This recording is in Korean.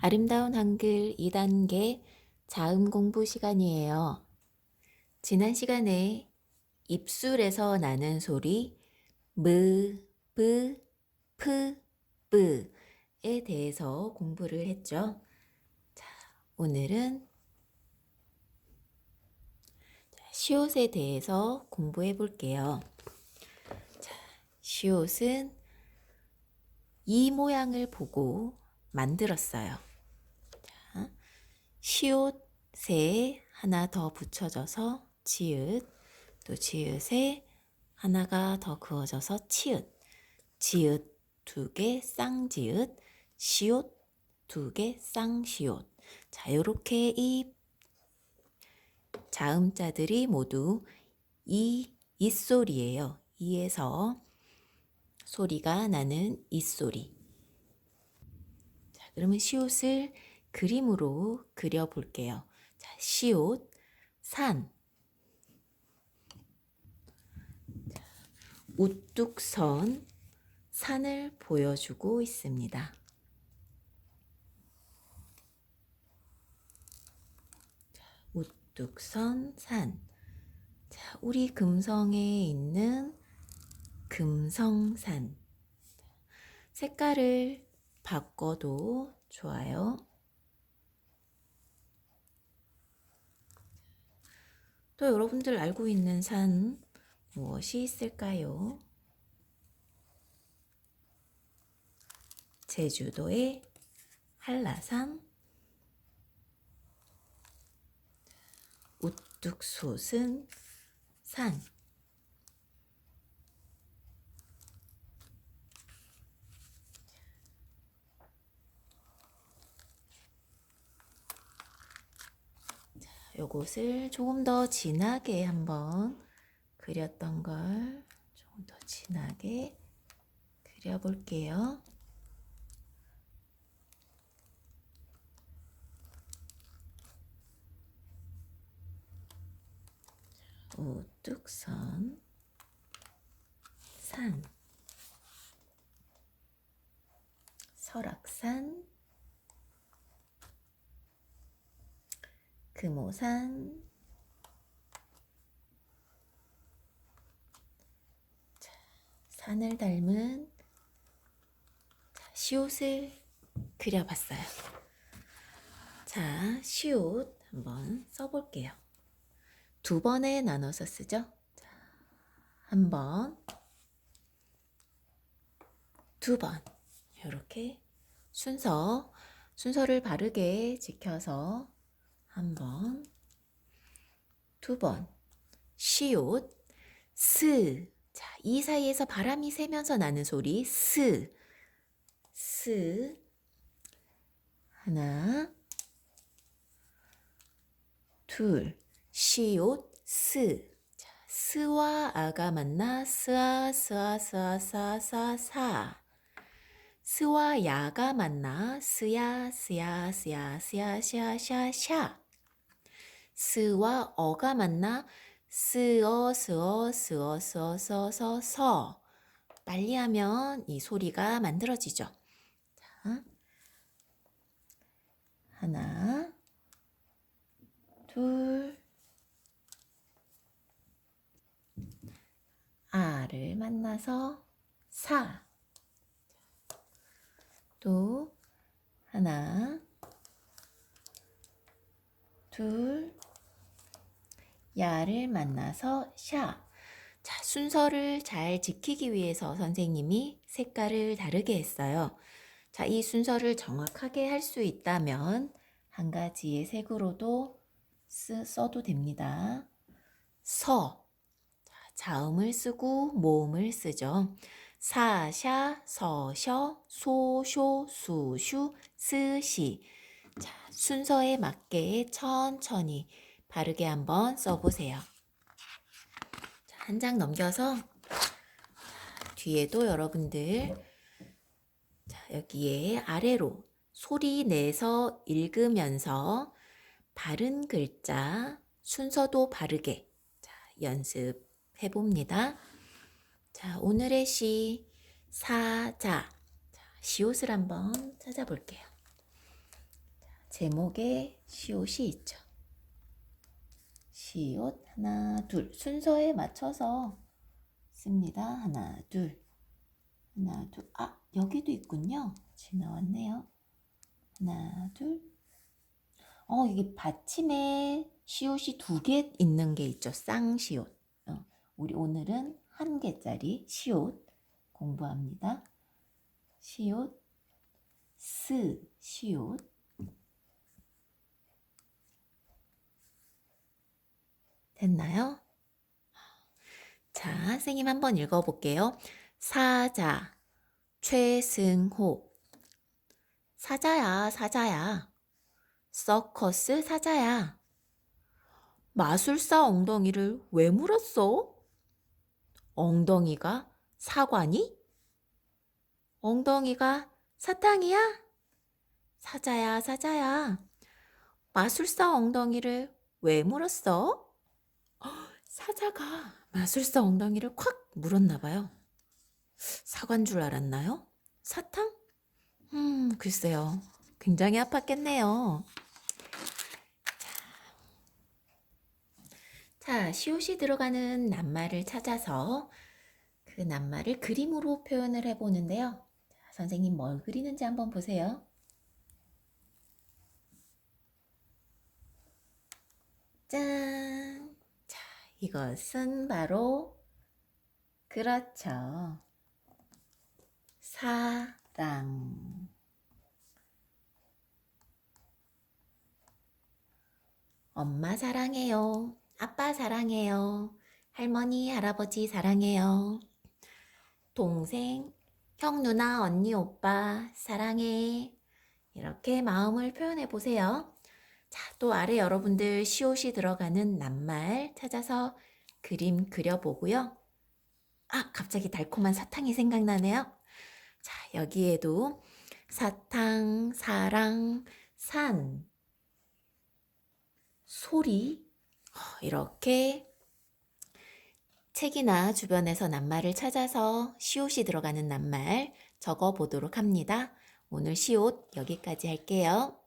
아름다운 한글 2단계 자음 공부 시간이에요. 지난 시간에 입술에서 나는 소리 무, 브, 프, 브에 대해서 공부를 했죠. 자, 오늘은 자, 시옷에 대해서 공부해 볼게요. 자, 시옷은 이 모양을 보고 만들었어요. 자, 시옷에 하나 더 붙여져서 지읒, 또 지읒에 하나가 더 그어져서 치읒, 지읒 두 개 쌍지읒, 시옷 두 개 쌍시옷. 자, 요렇게 이 자음자들이 모두 이, 이 소리예요. 이에서 소리가 나는 이 소리. 자, 그러면 시옷을 그림으로 그려 볼게요. 자, 시옷, 산. 자, 우뚝 선, 산을 보여주고 있습니다. 자, 우뚝 선, 산. 자, 우리 금성에 있는 금성산. 색깔을 바꿔도 좋아요. 또 여러분들 알고 있는 산 무엇이 있을까요? 제주도의 한라산, 우뚝 솟은 산, 요것을 조금 더 진하게 한번 그렸던 걸 조금 더 진하게 그려볼게요. 우뚝선 산 설악산 금오산 자, 산을 닮은 자, 시옷을 그려봤어요. 자, 시옷 한번 써볼게요. 두 번에 나눠서 쓰죠. 자, 한 번, 두 번. 이렇게 순서, 순서를 바르게 지켜서 한 번, 두 번, 시옷, 스. 자, 이 사이에서 바람이 새면서 나는 소리, 스. 스. 하나, 둘, 시옷, 스. 자, 스와 아가 만나, 스아, 스아, 스아, 사, 사, 사. 스와 야가 만나, 스야, 스야, 스야, 스야, 샤, 샤, 샤. 스와 어가 만나, 스어, 스어, 스어, 스어, 서, 서, 서. 빨리 하면 이 소리가 만들어지죠. 자, 하나, 둘, 아를 만나서 사. 또 하나, 둘, 야를 만나서 샤. 자, 순서를 잘 지키기 위해서 선생님이 색깔을 다르게 했어요. 자, 이 순서를 정확하게 할 수 있다면 한 가지의 색으로도 쓰, 써도 됩니다. 서. 자, 자음을 쓰고 모음을 쓰죠. 사샤, 서셔, 소쇼, 수슈, 스시. 자, 순서에 맞게 천천히 바르게 한번 써보세요. 한 장 넘겨서 자, 뒤에도 여러분들 자, 여기에 아래로 소리 내서 읽으면서 바른 글자 순서도 바르게 자, 연습해 봅니다. 자, 오늘의 시 사자. 자, 시옷을 한번 찾아볼게요. 제목에 시옷이 있죠. 시옷 하나 둘 순서에 맞춰서 씁니다. 하나 둘 하나 둘 아 여기도 있군요. 지금 나왔네요. 하나 둘 어, 이게 받침에 시옷이 두 개 있는 게 있죠. 쌍시옷. 어, 우리 오늘은 한 개짜리 시옷 공부합니다. 시옷, 스, 시옷. 됐나요? 자, 선생님 한번 읽어볼게요. 사자, 최승호. 사자야, 사자야. 서커스 사자야. 마술사 엉덩이를 왜 물었어? 엉덩이가 사과니? 엉덩이가 사탕이야? 사자야, 사자야. 마술사 엉덩이를 왜 물었어? 헉, 사자가 마술사 엉덩이를 콱 물었나 봐요. 사과인 줄 알았나요? 사탕? 음, 글쎄요. 굉장히 아팠겠네요. 자, 시옷이 들어가는 낱말을 찾아서 그 낱말을 그림으로 표현을 해보는데요. 자, 선생님 뭘 그리는지 한번 보세요. 짠! 자, 이것은 바로 그렇죠. 사랑. 엄마 사랑해요. 아빠 사랑해요. 할머니, 할아버지 사랑해요. 동생, 형, 누나, 언니, 오빠 사랑해. 이렇게 마음을 표현해 보세요. 자, 또 아래 여러분들 시옷이 들어가는 낱말 찾아서 그림 그려보고요. 아, 갑자기 달콤한 사탕이 생각나네요. 자, 여기에도 사탕, 사랑, 산, 소리, 어, 이렇게 책이나 주변에서 낱말을 찾아서 시옷이 들어가는 낱말 적어 보도록 합니다. 오늘 시옷 여기까지 할게요.